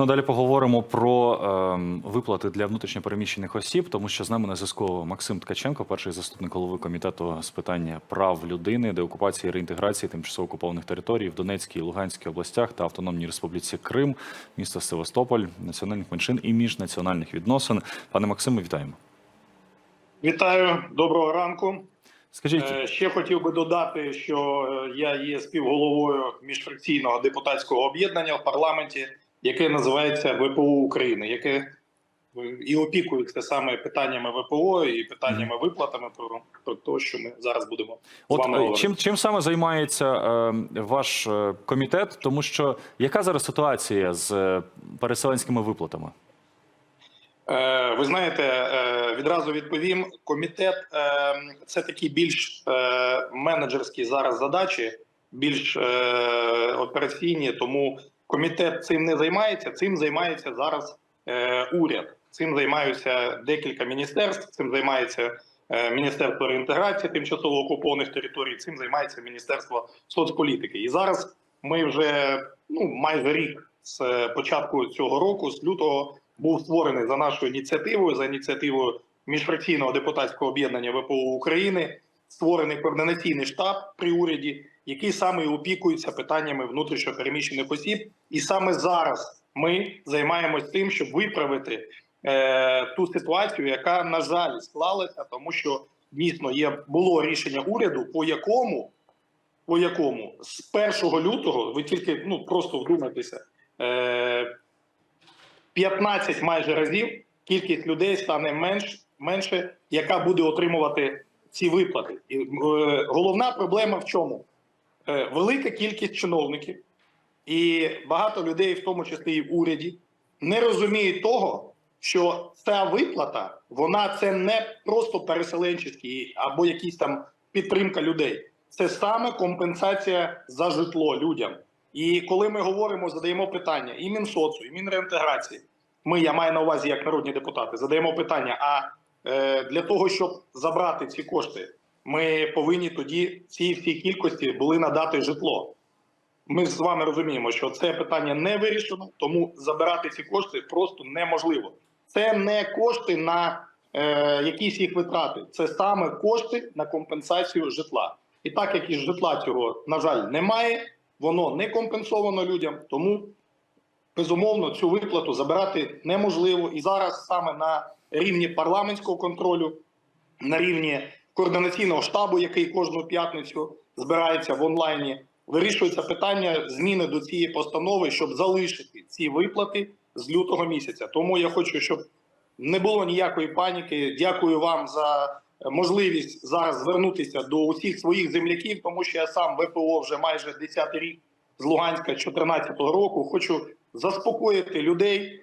Ну далі поговоримо про ем, виплати для внутрішньопереміщених осіб, тому що з нами на зв'язку Максим Ткаченко, перший заступник голови комітету з питання прав людини, деокупації реінтеграції тимчасово окупованих територій в Донецькій і Луганській областях та Автономній Республіці Крим, місто Севастополь, національних меншин і міжнаціональних відносин. Пане Максиме, вітаємо. Вітаю, доброго ранку. Скажіть, Е, Ще хотів би додати, що е, я є співголовою міжфракційного депутатського об'єднання в парламенті, яке називається ВПО України, яке е, і опікується саме питаннями ВПО і питаннями виплатами про, про те, що ми зараз будемо з вами е, говорити. чим чим саме займається е, ваш е, комітет? Тому що яка зараз ситуація з переселенськими виплатами? Е, Ви знаєте, е, відразу відповім. Комітет е, це такі більш е, менеджерські зараз задачі, більш е, операційні. Тому комітет цим не займається. Цим займається зараз е, уряд. Цим займаються декілька міністерств. Цим займається е, Міністерство реінтеграції тимчасово окупованих територій. Цим займається Міністерство соцполітики. І зараз ми вже ну майже рік з е, початку цього року, з лютого був створений за нашою ініціативою, за ініціативою міжфракційного депутатського об'єднання ВПО України, створений координаційний штаб при уряді, який саме опікується питаннями внутрішньопереміщених осіб. І саме зараз ми займаємось тим, щоб виправити е, ту ситуацію, яка на жаль склалася, тому що дійсно є було рішення уряду, по якому по якому з 1 лютого ви тільки ну просто вдумайтеся. Е, 15 майже разів кількість людей стане менш, менше, яка буде отримувати ці виплати. І е, головна проблема в чому? Е, велика кількість чиновників і багато людей, в тому числі і в уряді, не розуміють того, що ця виплата вона це не просто переселенчеські або якісь там підтримка людей. Це саме компенсація за житло людям. І коли ми говоримо, задаємо питання і Мінсоцу, і Мінреінтеграції, ми, я маю на увазі як народні депутати, задаємо питання: а е, для того, щоб забрати ці кошти, ми повинні тоді цій всій кількості були надати житло. Ми з вами розуміємо, що це питання не вирішено, тому забирати ці кошти просто неможливо. Це не кошти на е, якісь їх витрати, це саме кошти на компенсацію житла. І так як із житла цього, на жаль, немає, воно не компенсовано людям, тому безумовно цю виплату забирати неможливо. І зараз саме на рівні парламентського контролю, на рівні координаційного штабу, який кожну п'ятницю збирається в онлайні, вирішується питання зміни до цієї постанови, щоб залишити ці виплати з лютого місяця. Тому я хочу, щоб не було ніякої паніки. Дякую вам за можливість зараз звернутися до усіх своїх земляків, тому що я сам ВПО вже майже 10 рік з Луганська 2014 року. Хочу заспокоїти людей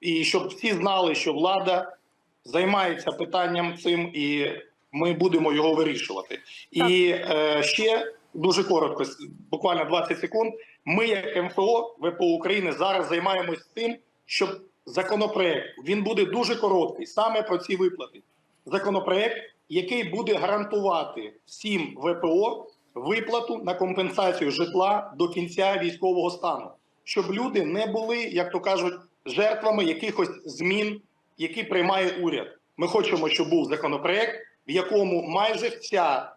і щоб всі знали, що влада займається питанням цим, і ми будемо його вирішувати. І е, ще дуже коротко, буквально 20 секунд. Ми, як МФО ВПО України, зараз займаємось тим, щоб законопроект він буде дуже короткий, саме про ці виплати. Законопроект, який буде гарантувати всім ВПО виплату на компенсацію житла до кінця військового стану, щоб люди не були, як то кажуть, жертвами якихось змін, які приймає уряд. Ми хочемо, щоб був законопроект, в якому майже вся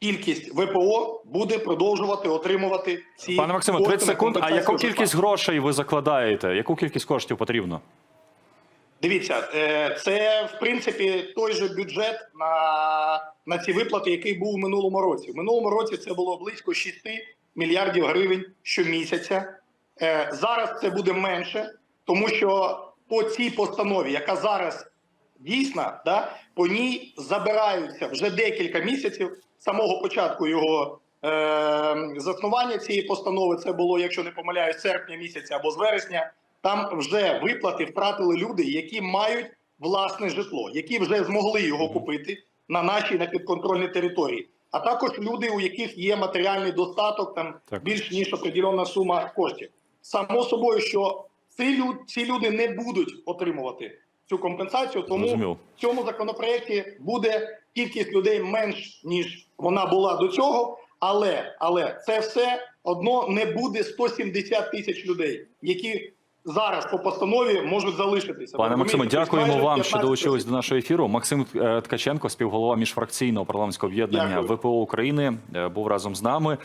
кількість ВПО буде продовжувати отримувати ці Пане Максиме, кошти 30 секунд. А яку кількість грошей ви закладаєте? Яку кількість коштів потрібно? Дивіться, е, це в принципі той же бюджет на, на ці виплати, який був у минулому році. В минулому році це було близько 6 мільярдів гривень щомісяця. Е, Зараз це буде менше, тому що по цій постанові, яка зараз дійсна, да, по ній забираються вже декілька місяців з самого початку його е, заснування цієї постанови. Це було, якщо не помиляюсь, серпня місяця або з вересня. Там вже виплати втратили люди, які мають власне житло, які вже змогли його купити на нашій на підконтрольній території. А також люди, у яких є матеріальний достаток, там Так. більш ніж определена сума коштів. Само собою, що ці люди, ці люди не будуть отримувати цю компенсацію, тому Зрозуміло. в цьому законопроекті буде кількість людей менш ніж вона була до цього. Але але це все одно не буде 170 тисяч людей, які зараз по постанові можуть залишитися. Пане Максиме. Тобто дякуємо вам, що долучились до нашого ефіру. Максим е, Ткаченко, співголова міжфракційного парламентського об'єднання ВПО України, е, був разом з нами.